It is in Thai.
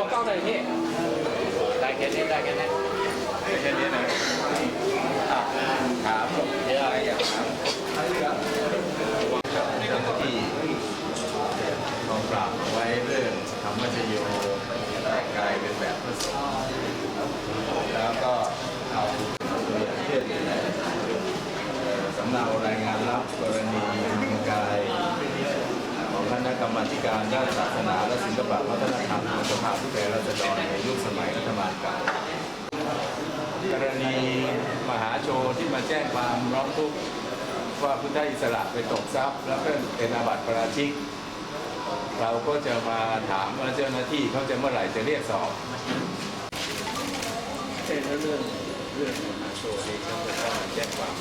มองกล้องเลยพี่ได้แค่นี้ได้แค่นี้แค่นี้นะอะถามเยอะอะไรอย่างถามกับเจ้าหน้าที่กองปราบเอาไว้เรื่องธรรมชโยแต่งกายเป็นแบบพระสงฆ์แล้วก็เอาตัวอย่างเช่นเอ่อสำเนารายงานรับกรณี กรรมาธิการด้านศาสนาและศิลปวัฒนธรรมของสภาผู้แทนราษฎรในยุคสมัยรัฐบาลเก่ากรณีมหาโชนที่มาแจ้งความร้องทุกข์ว่าพุทธอิสระไปตกทรัพย์ แล้วก็เป็นอาบัติประราชิก เราก็จะมาถามว่าเจ้าหน้าที่เขาจะเมื่อไหร่จะเรียกสอบเช่นเรื่องเรื่องมหาโชว์นี่เขาจะต้องแจ้งความ